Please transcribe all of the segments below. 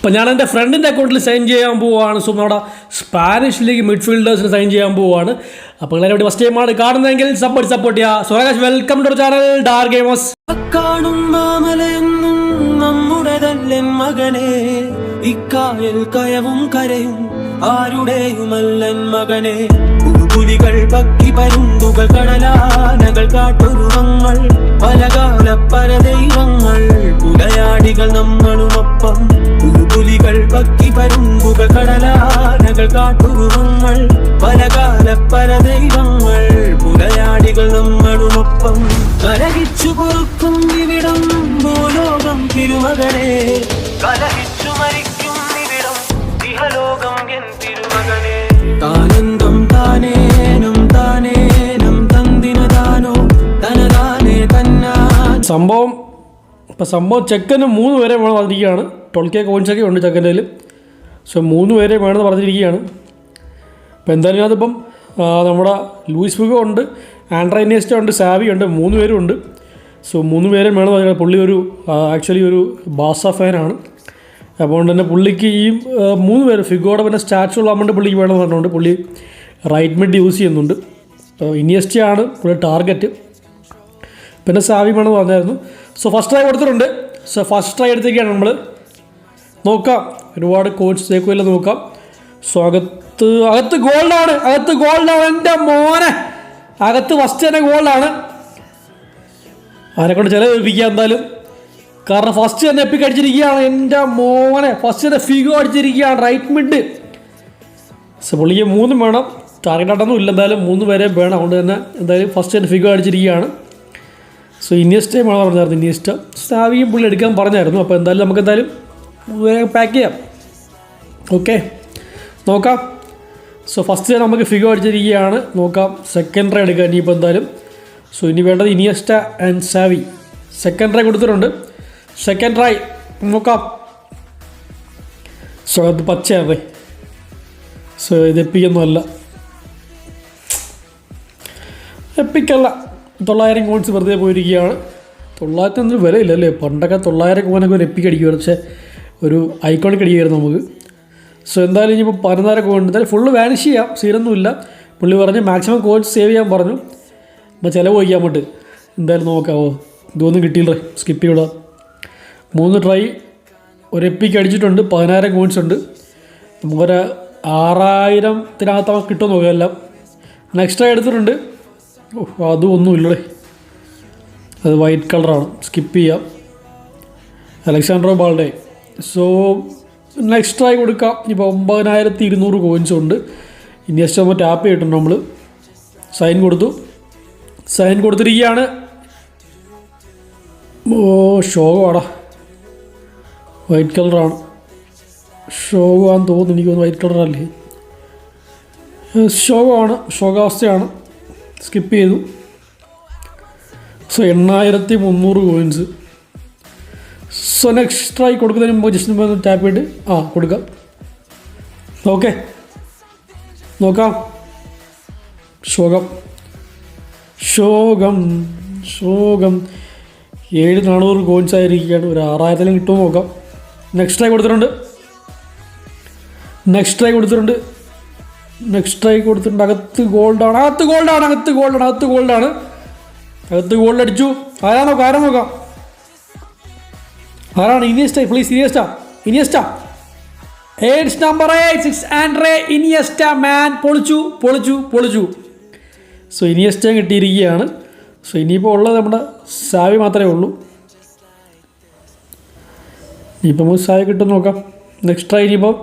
അപ്പോൾ ഞാൻ എന്റെ ഫ്രണ്ടിന്റെ അക്കൗണ്ടിൽ സൈൻ ചെയ്യാൻ പോവുകയാണ് സോ നമ്മുടെ സ്പാനിഷ് ലീഗ് മിഡ്ഫീൽഡേഴ്സിന് സൈൻ ചെയ്യാൻ പോവുകയാണ് അപ്പോൾ എല്ലാവരും ഫസ്റ്റ് ടൈമാണ് കാണുന്നതെങ്കിൽ സപ്പോർട്ട് സപ്പോർട്ട് ചെയ്യുക സുരേഷ് വെൽക്കം ടു ചാനൽ ഡാർ ഗെയിമേഴ്സ് കാണും നമ്മുടെ നമ്മുടെതല്ലൻ മകനെ. ഇക്കായൽ കയവും കരയും ആരുടെയുമല്ലൻ മകനെ. പുലികൾ പക്കി പരുന്തുകൾ കടലാനകൾ കാട്ടുരുവങ്ങൾ പലകാല പരദൈവങ്ങൾ പുലയാടികൾ നമ്മളുമൊപ്പം. പരുന്തുകൾ കടലാനകൾ കാട്ടുരുവങ്ങൾ പലകാല പരദൈവങ്ങൾ പുലയാടികൾ നമ്മളുമൊപ്പം. കലഹിച്ചു പൊറുക്കും ഇവിടം ഭൂലോകം തിരുമകനെ കലഹിച്ചു മരിക്കും ഇവിടം ഇഹലോകം എൻ തിരുമകനെ താനന്തം താനേനും താനേനും തന്തിന താനോ തനതാനേ സംഭവം ഇപ്പം സംഭവം ചെക്കന് മൂന്ന് പേരെ നമ്മൾ വന്നിരിക്കുകയാണ് ട്വൽവ് കെ കോയിൻസൊക്കെ ഉണ്ട് ചെക്കന്റെ സോ മൂന്ന് പേരെ വേണമെന്ന് പറഞ്ഞിരിക്കുകയാണ്. അപ്പോൾ എന്തായാലും അതിപ്പം നമ്മുടെ ലൂയിസ് ഫുഗോ ഉണ്ട് ആൻഡ്രൈനിയസ്റ്റ ഉണ്ട് സാവി ഉണ്ട് മൂന്ന് പേരും ഉണ്ട്. സോ മൂന്ന് പേരും വേണമെന്ന് പറഞ്ഞാൽ പുള്ളി ഒരു ആക്ച്വലി ഒരു ബാസ ഫാനാണ്. അതുകൊണ്ട് തന്നെ പുള്ളിക്ക് ഈ മൂന്ന് പേര് ഫിഗോടെ പിന്നെ ഉള്ള ഉള്ളതുകൊണ്ട് പുള്ളിക്ക് വേണമെന്ന് പറഞ്ഞുകൊണ്ട് പുള്ളി റൈറ്റ് മിഡ് യൂസ് ചെയ്യുന്നുണ്ട്. ഇനിയസ്റ്റയാണ് പുള്ളി ടാർഗറ്റ്. പിന്നെ സാവി വേണമെന്ന് പറഞ്ഞായിരുന്നു. സോ ഫസ്റ്റ് ട്രൈ കൊടുത്തിട്ടുണ്ട്. സോ ഫസ്റ്റ് ട്രൈ എടുത്തേക്കാണ് നമ്മൾ നോക്കാം. ഒരുപാട് കോച്ച് തേക്കുമല്ലോ നോക്കാം. സോ അകത്ത് അകത്ത് ഗോൾഡാണ് അകത്ത് ഗോൾഡാണ് എന്റെ മോനെ. അകത്ത് ഫസ്റ്റ് തന്നെ ഗോൾഡാണ് അവനെ കൊണ്ട് ചിലവിപ്പിക്കുക എന്തായാലും? കാരണം ഫസ്റ്റ് തന്നെ എപ്പിക്ക് അടിച്ചിരിക്കുകയാണ്. എന്റെ മോനെ. ഫസ്റ്റ് തന്നെ ഫിഗോ അടിച്ചിരിക്കുകയാണ്. റൈറ്റ് മിഡ് സോ പുള്ളിക്ക് മൂന്നും വേണം. ടാർഗറ്റ് ആയിട്ടൊന്നും ഇല്ല എന്തായാലും മൂന്ന് പേരെ വേണം. അതുകൊണ്ട് തന്നെ എന്തായാലും ഫസ്റ്റ് തന്നെ ഫിഗോ അടിച്ചിരിക്കുകയാണ്. സോ ഇനിയസ്റ്റേ വേണം പറഞ്ഞായിരുന്നു. ഇനിയസ്റ്റ. സാവിയും പുള്ളി എടുക്കാൻ പറഞ്ഞായിരുന്നു. അപ്പോൾ എന്തായാലും നമുക്ക് എന്തായാലും പാക്ക് ചെയ്യാം ഓക്കെ നോക്കാം. സോ ഫസ്റ്റ് നമുക്ക് ഫിഗോ അടിച്ചിരിക്കുകയാണ്. നോക്കാം. സെക്കൻഡ് റേ എടുക്കുക ഇനിയിപ്പോൾ എന്തായാലും. സോ ഇനി വേണ്ടത് Iniesta and Xavi second try കൊടുത്തിട്ടുണ്ട്. സെക്കൻഡ് ട്രൈ നോക്കാം. സോ അത് പച്ചയാണ് സോ ഇത് എപ്പിക്കൊന്നുമല്ല. എപ്പിക്കല്ല. തൊള്ളായിരം കോയിൻസ് വെറുതെ പോയിരിക്കുകയാണ്. തൊള്ളായിരത്തി ഒന്നും വിലയില്ല അല്ലേ പണ്ടൊക്കെ തൊള്ളായിരം കോയിനൊക്കെ ഒരു എപ്പിക്ക് അടിക്കുമായിരുന്നു. പക്ഷേ ഒരു ഐക്കോണിക് അടിയായിരുന്നു നമുക്ക്. സോ എന്തായാലും ഇനിയിപ്പോൾ പതിനായിരം കോയിൻ എന്തായാലും ഫുള്ള് വാനിഷ് ചെയ്യാം. സീനൊന്നുമില്ല പുള്ളി പറഞ്ഞ് മാക്സിമം കോച്ച് സേവ് ചെയ്യാൻ പറഞ്ഞു. അപ്പോൾ ചിലവ് വയ്ക്കാൻ പറ്റും എന്തായാലും നോക്കാമോ ഇതൊന്നും കിട്ടിയില്ല. സ്കിപ്പ് ചെയ്യൂടാ. മൂന്ന് ട്രൈ ഒരു എപ്പിക്ക് അടിച്ചിട്ടുണ്ട്. പതിനായിരം കോയിൻസ് ഉണ്ട്. നമുക്കൊരു ആറായിരത്തിനകത്ത് കിട്ടുമെന്ന് നോക്കാം എല്ലാം. നെക്സ്റ്റ് എടുത്തിട്ടുണ്ട്. അതും ഒന്നും ഇല്ലടേ. അത് വൈറ്റ് കളറാണ് സ്കിപ്പ് ചെയ്യാം. Alejandro Balde. So next try കൊടുക്കാം. ഇപ്പോൾ ഒമ്പതിനായിരത്തി ഇരുന്നൂറ് കോയിൻസ് ഉണ്ട്. ഇനി ജസ്റ്റ് നമ്മൾ ടാപ്പ് ചെയ്തിട്ടുണ്ട് നമ്മൾ സൈൻ കൊടുത്തു. സൈൻ കൊടുത്തിരിക്കുകയാണ്. ഓ ഷോകമാടാ വൈറ്റ് കളറാണ് ഷോകമാണെന്ന് തോന്നുന്നു. എനിക്ക് തോന്നുന്നു വൈറ്റ് കളറല്ലേ ശോകമാണ്. ശോകാവസ്ഥയാണ്. സ്കിപ്പ് ചെയ്തു. സോ എണ്ണായിരത്തി മുന്നൂറ് കോയിൻസ് സോ ട്രൈ കൊടുക്കുന്നതിന് മുമ്പ് ജസ്റ്റ് മുമ്പ് ടാപ്പ് ചെയ്ത് ആ കൊടുക്കാം. ഓക്കെ നോക്കാം. ശോകം. ശോകം. ശോകം. ഏഴ് നാനൂറ് കോയിൻസ് ആയിരിക്കുകയാണ്. ഒരു ആറായിരത്തിലും കിട്ടുമോ നോക്കാം. നെക്സ്റ്റ് ട്രൈ കൊടുത്തിട്ടുണ്ട്. നെക്സ്റ്റ് ട്രൈ കൊടുത്തിട്ടുണ്ട്. നെക്സ്റ്റ് ട്രൈ കൊടുത്തിട്ടുണ്ട്. അകത്ത് ഗോൾഡാണ് അകത്ത് ഗോൾഡാണ് അകത്ത് ഗോൾഡാണ് അകത്ത് ഗോൾഡാണ് അകത്ത് ഗോൾഡ് അടിച്ചു. ആരാ നോക്കാം? ആരാ നോക്കാം? ആരാണ്? Iniesta please Iniesta. ഇനിയസ്റ്റാ. AIDS number eight six Andres Iniesta man പൊളിച്ചു പൊളിച്ചു പൊളിച്ചു. സോ ഇനിയസ്റ്റ കിട്ടിയിരിക്കുകയാണ്. സോ ഇനിയിപ്പോൾ ഉള്ളത് നമ്മുടെ സാവി മാത്രമേ ഉള്ളൂ. ഇനിയിപ്പോൾ നമുക്ക് സാവി കിട്ടും നോക്കാം. നെക്സ്റ്റ് ട്രൈ ഇനിയിപ്പോൾ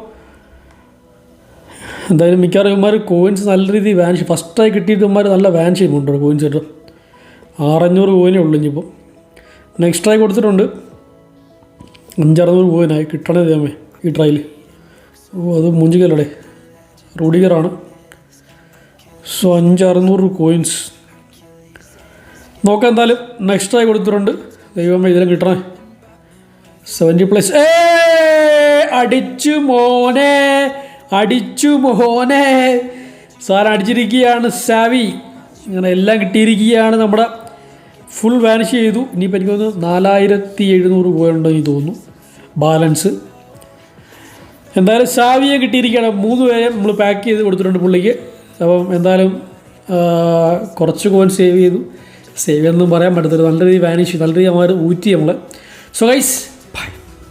എന്തായാലും മിക്കവാറും ഇവന്മാർ കോയിൻസ് നല്ല രീതിയിൽ വാൻഷ് ഫസ്റ്റായി കിട്ടിയിട്ട് ഇവന്മാർ നല്ല വാൻഷ് ചെയ്യുന്നുണ്ട് കോയിൻസ് കേട്ടോ ആറഞ്ഞൂറ് കോയിനേ ഉള്ളൂ ഇനിയിപ്പോൾ നെക്സ്റ്റ് ട്രൈ കൊടുത്തിട്ടുണ്ട്. അഞ്ചറുന്നൂറ് കോയിനായി കിട്ടണേ ദൈവമേ ഈ ട്രയൽ ഓ അത് മുഞ്ചിക്കല്ലടേ. റൂഡിഗറാണ് സോ അഞ്ചറുന്നൂറ് കോയിൻസ് നോക്കാം എന്തായാലും. നെക്സ്റ്റ് ട്രൈ കൊടുത്തിട്ടുണ്ട്. ദൈവമേ ഇതിലും കിട്ടണേ. സെവന്റി പ്ലസ് ഏ അടിച്ചു മോനെ. അടിച്ചു മോനെ. സാർ അടിച്ചിരിക്കുകയാണ് സാവി അങ്ങനെ എല്ലാം കിട്ടിയിരിക്കുകയാണ്. നമ്മുടെ ഫുൾ വാനിഷ് ചെയ്തു. ഇനിയിപ്പോൾ എനിക്ക് തോന്നുന്നു നാലായിരത്തി എഴുന്നൂറ് എനിക്ക് തോന്നുന്നു. ബാലൻസ്. എന്തായാലും സാവിയെ കിട്ടിയിരിക്കുകയാണ്. മൂന്ന് പേരെ നമ്മൾ പാക്ക് ചെയ്ത് കൊടുത്തിട്ടുണ്ട് പുള്ളിക്ക്. അപ്പം എന്തായാലും കുറച്ച് കോൻ സേവ് ചെയ്തു. സേവ് ചെയ്തെന്നും പറയാൻ പറ്റത്തില്ല. നല്ല രീതിയിൽ വാനിഷ് നല്ല രീതിയിൽ അവർ ഊറ്റി നമ്മൾ സോ ഗൈസ്